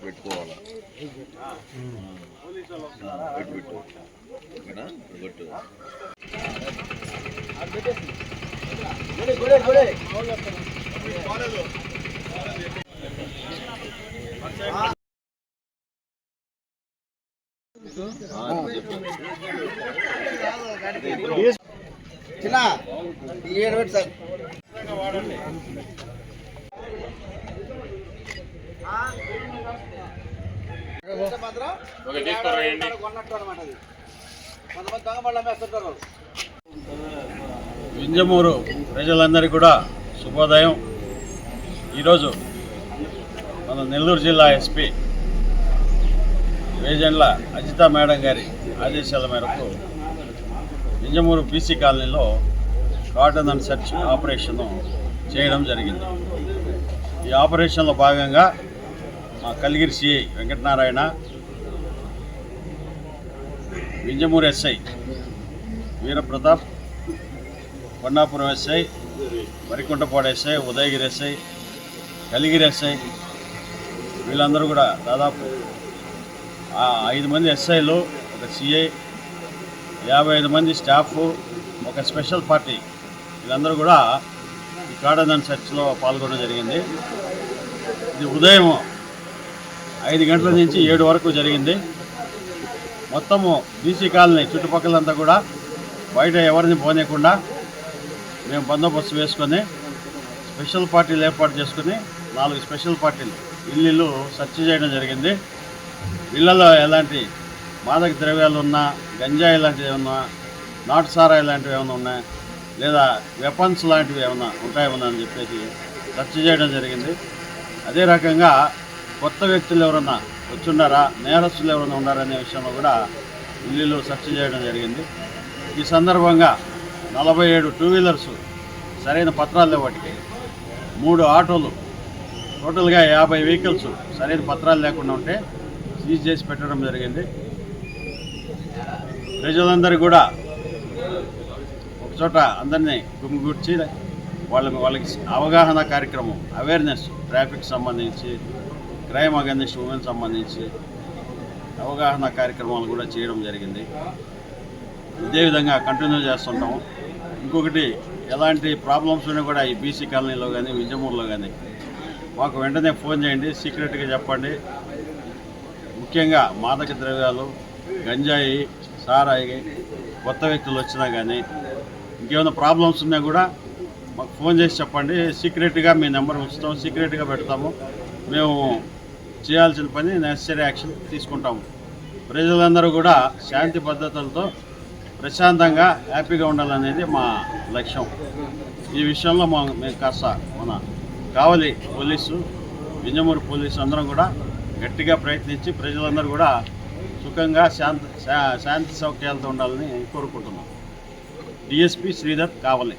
పెట్టు వెయిట్ పెట్టుకోవాలా? వెయిట్ పెట్టు ఓకేనా పెట్టు చిన్న ఈ ఏడు పెట్టి సార్ కొన్నట్టు అనమాట అది. కొంతమంది దొంగ పళ్ళు అమ్మేస్తుంటారు వింజమూరు ప్రజలందరికీ కూడా శుభోదయం. ఈరోజు మన నెల్లూరు జిల్లా ఎస్పీ వేజెండ్ల అజిత మేడం గారి ఆదేశాల మేరకు వింజమూరు బీసీ కాలనీలో కాటన్ అండ్ సెర్చ్ ఆపరేషన్ చేయడం జరిగింది. ఈ ఆపరేషన్లో భాగంగా మా Kaligiri CI Venkatanarayana Vinjamuru SI Veerapratap Kondapuram SI Varikuntapadu SI Udayagiri SI Kaligiri SI వీళ్ళందరూ కూడా దాదాపు ఐదు మంది ఎస్ఐలు ఒక సిఐ యాభై ఐదు మంది స్టాఫ్ ఒక స్పెషల్ పార్టీ. వీళ్ళందరూ కూడా ఈ కాడన్ చర్చ్లో పాల్గొనడం జరిగింది. ఇది ఉదయం ఐదు గంటల నుంచి ఏడు వరకు జరిగింది. మొత్తము బీసీ కాలనీ చుట్టుపక్కలంతా కూడా బయట ఎవరిని పోనీయకుండా మేము బందోబస్తు వేసుకొని స్పెషల్ పార్టీలు ఏర్పాటు చేసుకుని నాలుగు స్పెషల్ పార్టీలు ఇల్లు సెర్చ్ చేయడం జరిగింది. ఇళ్ళలో ఎలాంటి మాదక ద్రవ్యాలు ఉన్నా గంజాయి లాంటివి ఏమన్నా నాటు సారాయి లాంటివి ఏమైనా ఉన్నాయి లేదా వెపన్స్ లాంటివి ఏమైనా ఉంటాయేమన్నా అని చెప్పేసి సెర్చ్ చేయడం జరిగింది. అదే రకంగా కొత్త వ్యక్తులు ఎవరన్నా వచ్చున్నారా నేరస్తులు ఎవరైనా ఉన్నారనే విషయంలో కూడా ఢిల్లీలో సెర్చ్ చేయడం జరిగింది. ఈ సందర్భంగా నలభై ఏడు టూ వీలర్స్ సరైన పత్రాలు లేవు వాటికి. మూడు ఆటోలు టోటల్గా యాభై వెహికల్స్ సరైన పత్రాలు లేకుండా ఉంటే సీజ్ చేసి పెట్టడం జరిగింది. ప్రజలందరూ కూడా ఒకచోట అందరినీ గుమిగూర్చి వాళ్ళ వాళ్ళకి అవగాహన కార్యక్రమం అవేర్నెస్ ట్రాఫిక్ సంబంధించి క్రైమ్ అగెన్స్ట్ ఉమెన్ సంబంధించి అవగాహన కార్యక్రమాలు కూడా చేయడం జరిగింది. ఇదే విధంగా కంటిన్యూ చేస్తుంటాం ఇంకొకటి ఎలాంటి ప్రాబ్లమ్స్ ఉన్నా కూడా ఈ బీసీ కాలనీలో కానీ వింజమూరులో కానీ మాకు వెంటనే ఫోన్ చేయండి సీక్రెట్గా చెప్పండి. ముఖ్యంగా మాదక ద్రవ్యాలు గంజాయి సారాయి కొత్త వ్యక్తులు వచ్చినా కానీ ఇంకేమైనా ప్రాబ్లమ్స్ ఉన్నా కూడా మాకు ఫోన్ చేసి చెప్పండి. సీక్రెట్గా మీ నెంబర్ ఉంచుతాం సీక్రెట్గా పెడతాము. మేము చేయాల్సిన పని నెసరీ యాక్షన్ తీసుకుంటాము ప్రజలందరూ కూడా శాంతి భద్రతలతో ప్రశాంతంగా హ్యాపీగా ఉండాలనేది మా లక్ష్యం. ఈ విషయంలో మా మేము కాస్త మన కావలి పోలీసు వింజమూరు పోలీసు అందరం కూడా గట్టిగా ప్రయత్నించి ప్రజలందరూ కూడా సుఖంగా శాంతి శా- శాంతి సౌఖ్యాలతో ఉండాలని కోరుకుంటున్నాం. డిఎస్పి శ్రీధర్ కావలి.